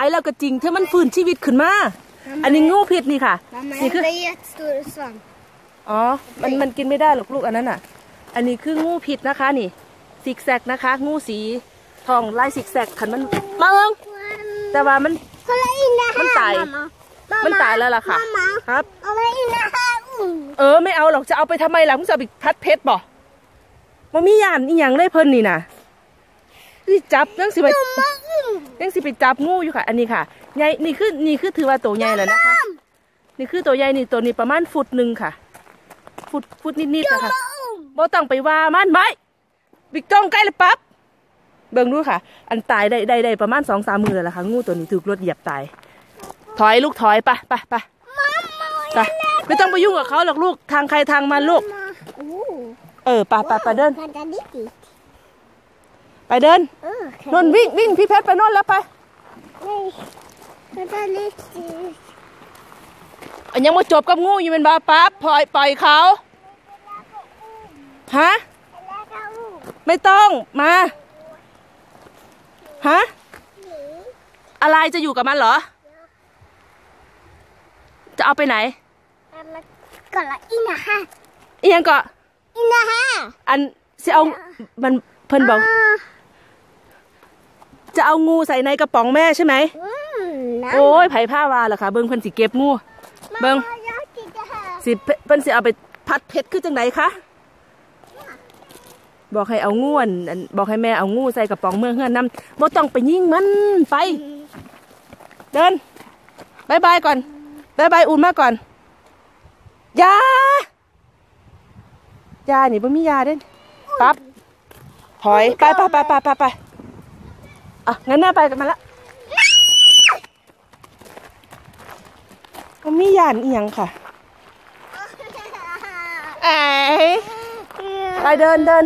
ายแล้วก็จริงถ้ามันฟื้นชีวิตขึ้นมา อันนี้งูพิษนี่ค่ะ Mamma, นี่ jag คือ har jättestor svamp. อ๋อ มันมันกินไม่ได้หรอกลูกอันนั้นอะ อันนี้คืองูพิษนะคะนี่ซิกแซกนะคะ งูสีทองลายซิกแซกขันมันมาเอิงแต่ว่ามัน Kolla in det här, Men taj. mamma. มันตายแล้วล่ะค่ะ Mamma, ครับ kolla in det här. Mm. เออไม่เอาหรอกจะเอาไปทำไมล่ะมึงจะเอาไปพัดเพชรบ่มันมียานอีหยังเลยเพิ่นนี่น่ะนี่จับยังสิไป Mamma, mm. ยังสิไปจับงูอยู่ค่ะ อันนี้ค่ะใหญ่นี่คือนี่คือถือว่าตัวใหญ่แล้วนะคะ นี่คือตัวใหญ่นี่ตัวนี้ประมาณฟุตหนึ่งค่ะ ฟุตฟุตนิดๆนะคะ Mm. บ่ต้องไปว่ามันไหมบิ๊กจ้องใกล้เลยปั๊บเบิ่งดูค่ะ อันตายได้ได้ได้ประมาณสองสามมือแล้วล่ะค่ะงูตัวนี้ถูกรถเหยียบตาย ถอยลูกถอยไปไปไป Mamma, ไปไม่ต้องไปยุ่งกับเขาหรอกลูกทางใครทางมันลูก Mamma. Oh. เออไปไปไปเดิน Vänta lite. ไปเดิน Oh, นนวิ่งวิ่งพี่เพชรไปโน่นแล้วไป Nej. Vänta lite. อันยังมาจบกับงูอยู่เป็นบาปั๊บปล่อยปล่อยเขาฮะ Lägga ord. ไม่ต้องมาฮะอะไรจะอยู่กับมันเหรอ จะเอาไปไหน Mamma, kolla in det här. เอียงก็ In det här. อันสิเอามันเพิ่นบอก Ah. จะเอางูใส่ในกระป๋องแม่ใช่ไหม Mm, โอ้ยไผ่ผ้าวาล่ะค่ะเบิ้งเพิ่นสิเก็บงูเบิ่ง Mamma, jag tittar här. สิเพิ่นสิเอาไปพัดเพชรคือจังไดคะบอกให้เอางูอันอันบอกให้แม่เอางูใส่กระป๋องเมื่อเฮือนน้ำบ่ต้องไปยิงมันไป เดินบายบายก่อนบายบายอุ่นมาก่อนยายานี่บ่มียาเด้นปั๊บถอยไปไปไปไปไปไป อะงั้นแม่ไปกันมาละบ่มียานอีหยังค่ะเอ้ยไปเดินเดิน